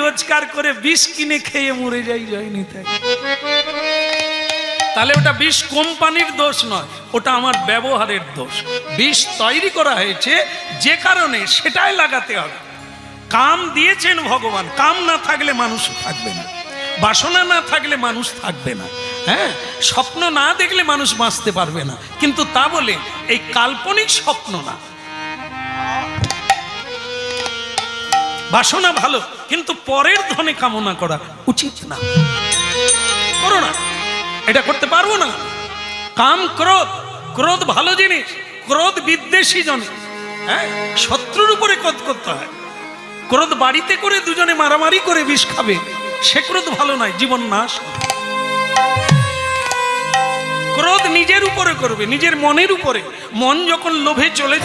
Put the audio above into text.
রোজগার করে বিষ কিনে খেয়ে মরে যাই যায়নি তাই। তাহলে ওটা বিষ কোম্পানির দোষ নয়, ওটা আমার ব্যবহারের দোষ। বিষ তৈরি করা হয়েছে যে কারণে সেটাই লাগাতে হবে। কাম দিয়েছেন ভগবান, কাম না থাকলে মানুষ থাকবে না। বাসনা না থাকলে মানুষ থাকবে না। হ্যাঁ? স্বপ্ন না দেখলে মানুষ বাঁচতে পারবে না। কিন্তু তা বলে এই কাল্পনিক স্বপ্ন না বাসনা ভালো, কিন্তু পরের ধনে কামনা করা উচিত না। করো না। এটা করতে পারব না। কাম, ক্রোধ ক্রোধ ভালো জিনিস, ক্রোধ বিদ্বেষী জনে। হ্যাঁ? শত্রুর উপরে ক্রোধ করতে হয়। ক্রোধ বাড়িতে করে দুজনে মারামারি করে বিষ খাবে, সে ক্রোধ ভালো নয়, জীবন নাশ ক্রোধ নিজের উপরে করবে, নিজের মনের উপরে। মন যখন লোভে চলে